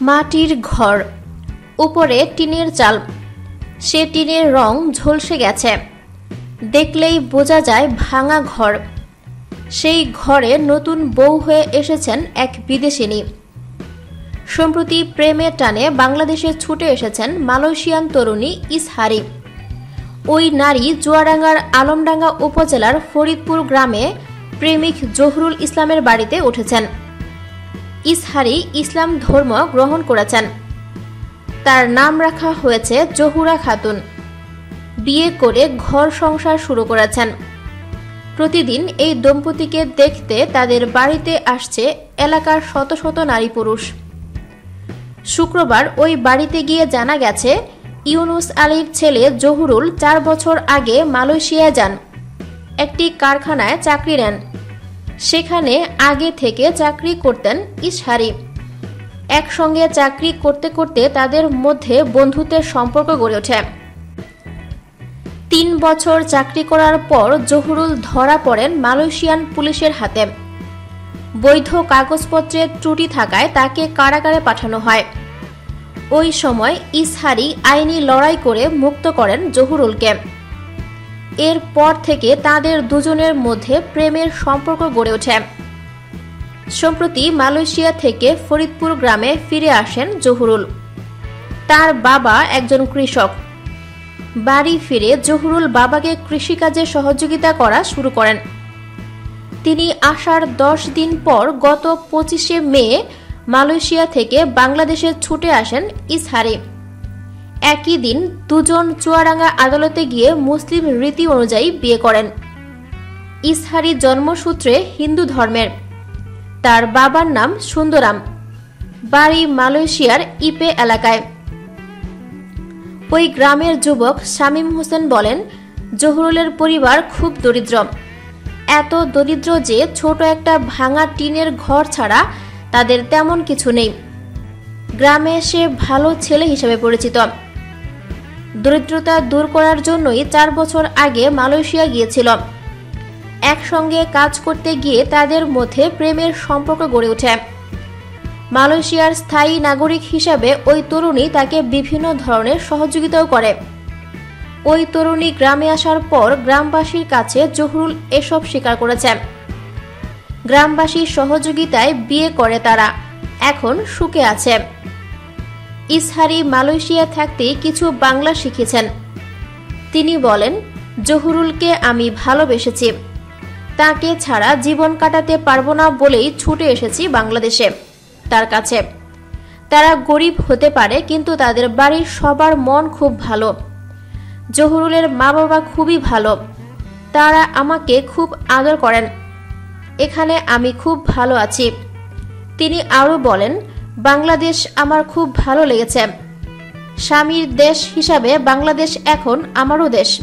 মাটির ঘর। উপরে টিনের চাল। সে টিনের রং ঝলসে গেছে। দেখলেই বোঝা যায় ভাঙা ঘর। সেই ঘরে নতুন বউ হয়ে এসেছেন এক বিদেশিনী। সম্প্রতি প্রেমের টানে বাংলাদেশে ছুটে এসেছেন মালয়েশিয়ান তরুণী ইসহারি। ওই নারী জুয়াডাঙ্গার আলমডাঙ্গা উপজেলার ফরিদপুর গ্রামে প্রেমিক জহুরুল ইসলামের বাড়িতে উঠেছেন। ইসহারি ইসলাম ধর্ম গ্রহণ করেছেন। তার নাম রাখা হয়েছে জহুরা খাতুন। বিয়ে করে ঘর সংসার শুরু করেছেন। প্রতিদিন এই দম্পতিকে দেখতে তাদের বাড়িতে আসছে এলাকার শত শত নারী পুরুষ। শুক্রবার ওই বাড়িতে গিয়ে জানা গেছে, ইউনুস আলীর ছেলে জহুরুল চার বছর আগে মালয়েশিয়ায় যান। একটি কারখানায় চাকরি নেন। সেখানে আগে থেকে চাকরি করতেন ইশহারি একসঙ্গে চাকরি করতে করতে তাদের মধ্যে বন্ধুত্বের সম্পর্ক গড়ে ওঠে। তিন বছর চাকরি করার পর জহুরুল ধরা পড়েন মালয়েশিয়ান পুলিশের হাতে। বৈধ কাগজপত্রের ত্রুটি থাকায় তাকে কারাগারে পাঠানো হয়। ওই সময় ইসহারি আইনি লড়াই করে মুক্ত করেন জহুরুলকে। এরপর থেকে তাদের দুজনের মধ্যে প্রেমের সম্পর্ক গড়ে ওঠে। সম্প্রতি মালয়েশিয়া থেকে ফরিদপুর গ্রামে ফিরে আসেন জহুরুল। তার বাবা একজন কৃষক। বাড়ি ফিরে জহুরুল বাবাকে কৃষিকাজে সহযোগিতা করা শুরু করেন। তিনি আসার দশ দিন পর গত পঁচিশে মে মালয়েশিয়া থেকে বাংলাদেশে ছুটে আসেন ইসহারি। একই দিন দুজন চুয়াডাঙ্গা আদালতে গিয়ে মুসলিম রীতি অনুযায়ী বিয়ে করেন। ইসহারি জন্মসূত্রে হিন্দু ধর্মের। তার বাবার নাম সুন্দরাম। বাড়ি মালয়েশিয়ার ইপে এলাকায়। ওই গ্রামের যুবক শামীম হোসেন বলেন, জহুরুলের পরিবার খুব দরিদ্র। এত দরিদ্র যে ছোট একটা ভাঙা টিনের ঘর ছাড়া তাদের তেমন কিছু নেই। গ্রামে সে ভালো ছেলে হিসেবে পরিচিত। দরিদ্রতা দূর করার জন্যই চার বছর আগে মালয়েশিয়া গিয়েছিল। একসঙ্গে কাজ করতে গিয়ে তাদের মধ্যে প্রেমের সম্পর্ক গড়ে ওঠে। মালয়েশিয়ার স্থায়ী নাগরিক হিসাবে ওই তরুণী তাকে বিভিন্ন ধরনের সহযোগিতাও করে। ওই তরুণী গ্রামে আসার পর গ্রামবাসীর কাছে জহুরুল এসব স্বীকার করেছে। গ্রামবাসীর সহযোগিতায় বিয়ে করে তারা। এখন সুখে আছে। ইসহারি মালয়েশিয়া থাকতে কিছু বাংলা শিখেছেন। তিনি বলেন, জহুরুলকে আমি ভালোবেসেছি। তাকে ছাড়া জীবন কাটাতে পারব না বলেই ছুটে এসেছি বাংলাদেশে। তার কাছে। তারা গরিব হতে পারে, কিন্তু তাদের বাড়ির সবার মন খুব ভালো। জহুরুলের মা বাবা খুবই ভালো। তারা আমাকে খুব আদর করেন। এখানে আমি খুব ভালো আছি। তিনি আরও বলেন বাংলাদেশ আমার খুব ভালো লেগেছে। স্বামীর দেশ হিসাবে বাংলাদেশ এখন আমারও দেশ।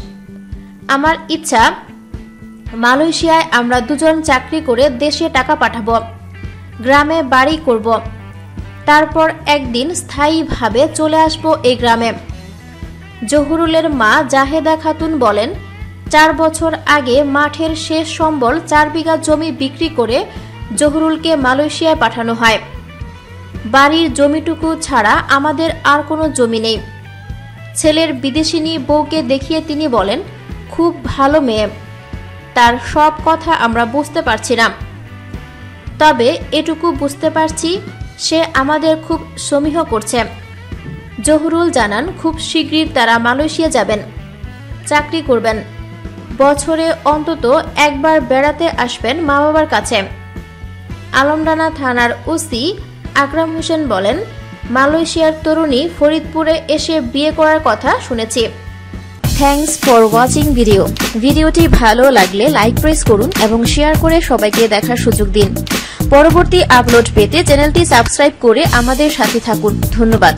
আমার ইচ্ছা, মালয়েশিয়ায় আমরা দুজন চাকরি করে দেশে টাকা পাঠাবো, গ্রামে বাড়ি করব। তারপর একদিন স্থায়ীভাবে চলে আসব এই গ্রামে। জহুরুলের মা জাহেদা খাতুন বলেন, চার বছর আগে মাঠের শেষ সম্বল চার বিঘা জমি বিক্রি করে জহুরুলকে মালয়েশিয়ায় পাঠানো হয়। বাড়ির জমিটুকু ছাড়া আমাদের আর কোনো জমি নেই। ছেলের বিদেশিনী বউকে দেখিয়ে তিনি বলেন, খুব ভালো মেয়ে। তার সব কথা আমরা বুঝতে পারছি না। তবে এটুকু বুঝতে পারছি, সে আমাদের খুব সমীহ করছে। জহুরুল জানান, খুব শীঘ্রই তারা মালয়েশিয়া যাবেন। চাকরি করবেন। বছরে অন্তত একবার বেড়াতে আসবেন মা বাবার কাছে। আলমডানা থানার ওসি আকরাম হোসেন বলেন, মালয়েশিয়ার তরুণী ফরিদপুরে এসে বিয়ে করার কথা শুনেছি। থ্যাংকস ফর ওয়াচিং ভিডিও ভিডিওটি ভালো লাগলে লাইক প্রেস করুন এবং শেয়ার করে সবাইকে দেখার সুযোগ দিন। পরবর্তী আপলোড পেতে চ্যানেলটি সাবস্ক্রাইব করে আমাদের সাথে থাকুন। ধন্যবাদ।